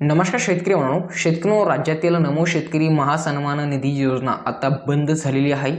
नमस्कार शेतकरी म्हणून शेतकरी राज्यातील नमो शेतकरी महासन्मान निधी योजना आता बंद झालेली आहे.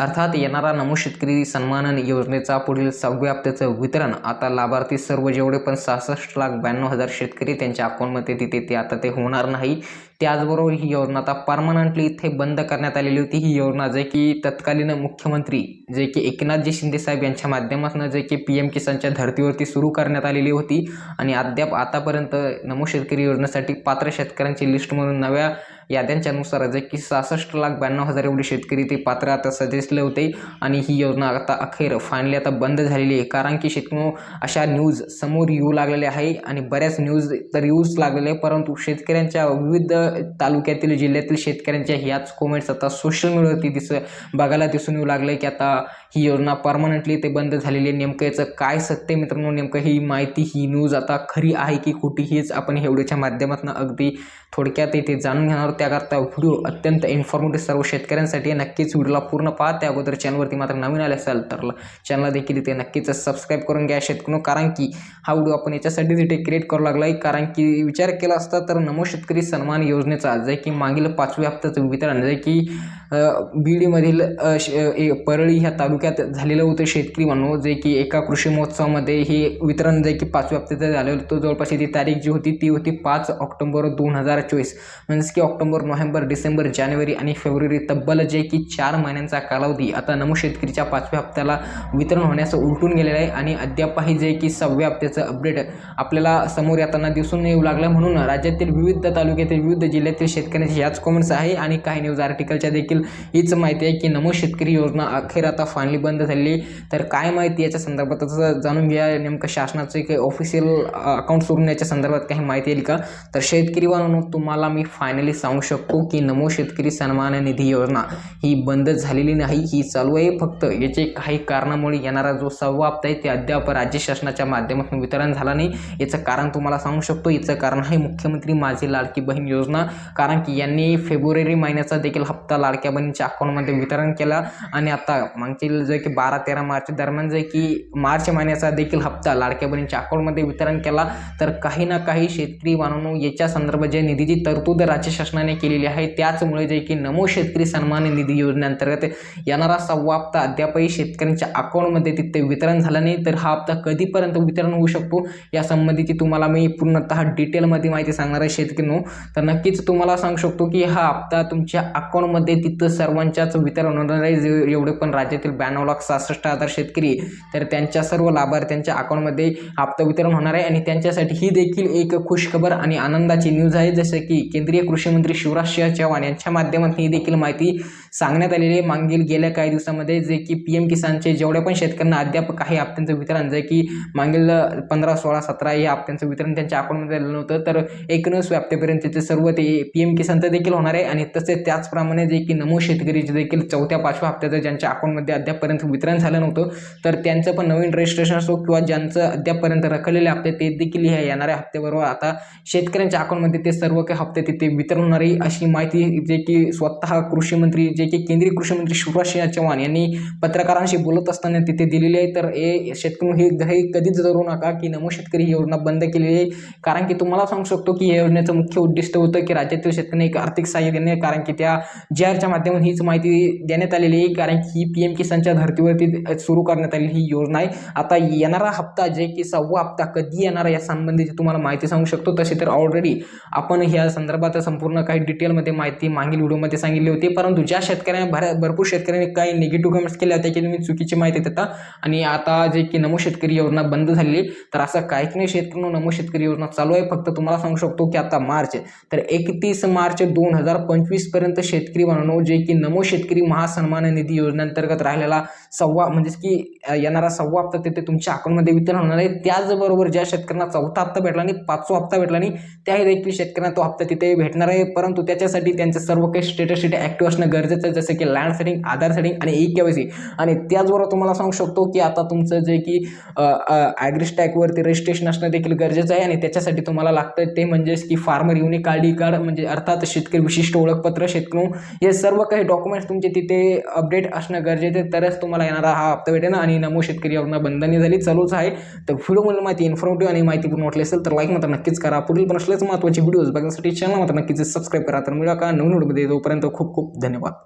अर्थात येणारा नमो शेतकरी सन्मान योजनेचा पुढील सहाव्या हप्त्याचं वितरण. आता लाभार्थी सर्व जेवढे पण सहासष्ट लाख ब्याण्णव हजार शेतकरी त्यांच्या अकाउंटमध्ये तिथे ते आता ते होणार नाही. त्याचबरोबर ही योजना आता परमनंटली इथे बंद करण्यात आलेली होती. ही योजना जे की तत्कालीन मुख्यमंत्री जे की एकनाथजी शिंदेसाहेब यांच्या माध्यमातून जे की पी एम किसानच्या धर्तीवरती सुरू करण्यात आलेली होती. आणि अद्याप आतापर्यंत नमो शेतकरी योजनेसाठी पात्र शेतकऱ्यांची लिस्ट म्हणून नव्या याद्यांच्यानुसार जे की सहासष्ट लाख ब्याण्णव हजार एवढे शेतकरी ते पात्र आता सजेसले होते आणि ही योजना आता अखेर फायनली आता बंद झालेली आहे. कारण की शेतकरी अशा न्यूज समोर येऊ लागलेल्या आहे आणि बऱ्याच न्यूज तर येऊच लागलेल्या आहे. परंतु शेतकऱ्यांच्या विविध तालुक्यातील जिल्ह्यातील शेतकऱ्यांच्या ह्याच कॉमेंट्स आता सोशल मीडियावरती दिस बघायला दिसून येऊ लागलं की आता ही योजना परमनंटली ते बंद झालेली आहे. नेमकं याचं काय सत्य मित्रांनो? नेमकं ही माहिती ही न्यूज आता खरी आहे की खोटी हीच आपण एवढ्याच्या माध्यमातून अगदी थोडक्यात इथे जाणून घेणार. त्याकरता व्हिडिओ अत्यंत इन्फॉर्मेटिव्ह सर्व शेतकऱ्यांसाठी नक्कीच व्हिडिओला पूर्ण पाहा. त्या अगोदर चॅनलवरती मात्र नवीन आले असाल तर चॅनलला देखील इथे नक्कीच सबस्क्राईब करून घ्या शेतकरी कारण की हा व्हिडिओ आपण याच्यासाठीच इथे क्रिएट करू लागला आहे कारण की विचार केला असता तर नमो शेतकरी सन्मान योजनेचा जे की मागील पाचव्या हप्त्याचं वितरण जे की बीडीमधील बीडमधील ए- परळी ह्या तालुक्यात झालेलं होतं शेतकरी म्हणून जे की एका कृषी महोत्सवामध्ये हे वितरण जे की पाचव्या हप्त्याचं झालं होतं. जवळपास ती तारीख जी होती ती होती पाच ऑक्टोबर दोन हजार चोवीस. म्हणजेच की ऑक्टोबर नोव्हेंबर डिसेंबर जानेवारी आणि फेब्रुवारी तब्बल जे की चार महिन्यांचा कालावधी. आता नमो शेतकरीच्या पाचव्या हप्त्याला वितरण होण्याचं उलटून गेलेलं आहे आणि अद्यापही जे की सहाव्या हप्त्याचं अपडेट आपल्याला समोर येताना दिसून येऊ लागलं म्हणून राज्यातील विविध तालुक्यातील विविध जिल्ह्यातील शेतकऱ्यांचे याच कॉमेंट्स आहे आणि काही न्यूज आर्टिकलच्या देखील हीच माहिती आहे की नमो शेतकरी योजना अखेर आता फायनली बंद झाली तर काय माहिती याच्या संदर्भात जाणून घ्या. नेमकं शासनाचे काही ऑफिशियल अकाउंट सोडून याच्या संदर्भात काही माहिती येईल का? तर शेतकरी तुम्हाला मी फायनली सांगू शकतो की नमो शेतकरी सन्मान निधी योजना ही बंद झालेली नाही ही चालू आहे. फक्त याचे काही कारणामुळे येणारा जो सहावा हप्ता आहे ते अद्याप राज्य शासनाच्या माध्यमातून वितरण झाला नाही. याचं कारण तुम्हाला सांगू शकतो. याचं कारण आहे मुख्यमंत्री माझी लाडकी बहीण योजना. कारण की यांनी फेब्रुवारी महिन्याचा देखील हप्ता लाडक्या बहिणीच्या अकाउंटमध्ये वितरण केला. आणि आता मागतील जे की बारा तेरा मार्च दरम्यान जे की मार्च महिन्याचा देखील हप्ता लाडक्या बहिणीच्या अकाउंटमध्ये वितरण केला. तर काही ना काही शेतकरी बांधवांनो याच्या संदर्भात जे निधीची तरतूद राज्य शासनाने केलेली आहे त्याचमुळे जे की नमो शेतकरी सन्मान निधी योजनेअंतर्गत येणारा सहावा हप्ता अद्यापही शेतकऱ्यांच्या अकाउंटमध्ये तिथे वितरण झालं नाही तर हा हप्ता कधीपर्यंत वितरण होऊ शकतो? या संबंधीची तुम्हाला मी पूर्णतः डिटेलमध्ये माहिती सांगणार आहे शेतकरीनो तर नक्कीच तुम्हाला सांगू शकतो की हा हप्ता तुमच्या अकाउंटमध्ये तिथं सर्वांच्याच वितरण होणार आहे. जे एवढे पण राज्यातील ब्याण्णव लाख सहासष्ट हजार शेतकरी तर त्यांच्या सर्व लाभार्थ्यांच्या अकाउंटमध्ये हप्ता वितरण होणार आहे. आणि त्यांच्यासाठी ही देखील एक खुशखबर आणि आनंदाची न्यूज आहे. जसं की केंद्रीय कृषी मंत्री शिवराज सिंह चौहान यांच्या माध्यमातून ही देखील माहिती सांगण्यात आलेले आहे. मागील गेल्या काही दिवसामध्ये जे की पी एम किसानचे जेवढ्या पण शेतकऱ्यांना अद्याप काही हप्त्यांचं वितरण. जे की मागील पंधरा सोळा सतरा या हप्त्यांचं वितरण त्यांच्या अकाउंटमध्ये झालं नव्हतं तर एकोणीस हप्त्यापर्यंत सर्व ते पी एम किसानचं देखील होणार आहे. आणि तसेच त्याचप्रमाणे जे की नमो शेतकरीचे देखील चौथ्या पाचव्या हप्त्याचं ज्यांच्या अकाउंटमध्ये अद्यापपर्यंत वितरण झालं नव्हतं तर त्यांचं पण नवीन रजिस्ट्रेशन असो किंवा ज्यांचं अद्यापपर्यंत रखलेले हप्ते ते देखील ह्या येणाऱ्या हप्त्याबरोबर आता शेतकऱ्यांच्या अकाउंटमध्ये ते सर्व काही हप्ते तिथे वितरण होणार आहे. अशी माहिती जे की स्वतः कृषी मंत्री जे की केंद्रीय कृषी मंत्री शिवराज सिंह चौहान यांनी पत्रकारांशी बोलत असताना तिथे दिलेली आहे. तर हे शेतकरी हे कधीच धरू नका की नमो शेतकरी ही योजना बंद केलेली आहे. कारण की तुम्हाला सांगू शकतो की या योजनेचं मुख्य उद्दिष्ट होतं की राज्यातील शेतकऱ्यांना एक आर्थिक सहाय्य देणे. कारण की त्या जे आरच्या माध्यमातून हीच माहिती देण्यात आलेली आहे. कारण की ही पी एम किसानच्या धर्तीवरती सुरू करण्यात आलेली ही योजना आहे. आता येणारा हप्ता जे की सहावा हप्ता कधी येणार या संबंधीची तुम्हाला माहिती सांगू शकतो. तसे तर ऑलरेडी आपण ह्या संदर्भात संपूर्ण काही डिटेलमध्ये माहिती मागील व्हिडिओमध्ये सांगितली होती. परंतु ज्या शेतकऱ्यांनी भर भरपूर शेतकऱ्यांनी काही निगेटिव्ह कमेंट्स केल्या त्याची की तुम्ही चुकीची माहिती देता. आणि आता जे की नमो शेतकरी योजना बंद झालेली तर असं काहीच नाही शेतकऱ्यांना नमो शेतकरी योजना चालू आहे. फक्त तुम्हाला सांगू शकतो की आता मार्च तर एकतीस मार्च दोन हजार पंचवीसपर्यंत शेतकरी बनवणं जे की नमो शेतकरी महासन्मान निधी योजनेअंतर्गत राहिलेला सव्वा म्हणजेच की येणारा सव्वा हप्ता तिथे तुमच्या अकाउंटमध्ये वितरण होणार आहे. त्याचबरोबर ज्या शेतकऱ्यांना चौथा हप्ता भेटला नाही पाचवा हप्ता भेटला नाही त्याही देखील शेतकऱ्यांना तो हप्ता तिथे भेटणार आहे. परंतु त्याच्यासाठी त्यांचं सर्व काही स्टेटस तिथे ॲक्टिव्ह असणं गरजेचं गरजेचं आहे जसं की लँड सेटिंग आधार सेटिंग आणि ई के आणि त्याचबरोबर तुम्हाला सांगू शकतो की आता तुमचं जे की ॲग्रिस्टॅकवरती रजिस्ट्रेशन असणं देखील गरजेचं आहे आणि त्याच्यासाठी तुम्हाला लागतं ते म्हणजेच की farmer unique I D card म्हणजे अर्थात शेतकरी विशिष्ट ओळखपत्र शेतकरी हे सर्व काही डॉक्युमेंट्स तुमचे तिथे अपडेट असणं गरजेचं आहे. तरच तुम्हाला येणारा हा हप्ता भेटेल आणि नमो शेतकरी योजना बंधनी झाली चालूच आहे. तर व्हिडिओमध्ये माहिती इन्फॉर्मेटिव्ह आणि माहितीपूर्ण वाटली असेल तर लाईक मात्र नक्कीच करा. पुढील पण असलेच महत्त्वाचे व्हिडिओज बघण्यासाठी चॅनल मात्र नक्कीच सबस्क्राईब करा. तर मिळा का? नवीन व्हिडिओमध्ये तोपर्यंत खूप खूप धन्यवाद.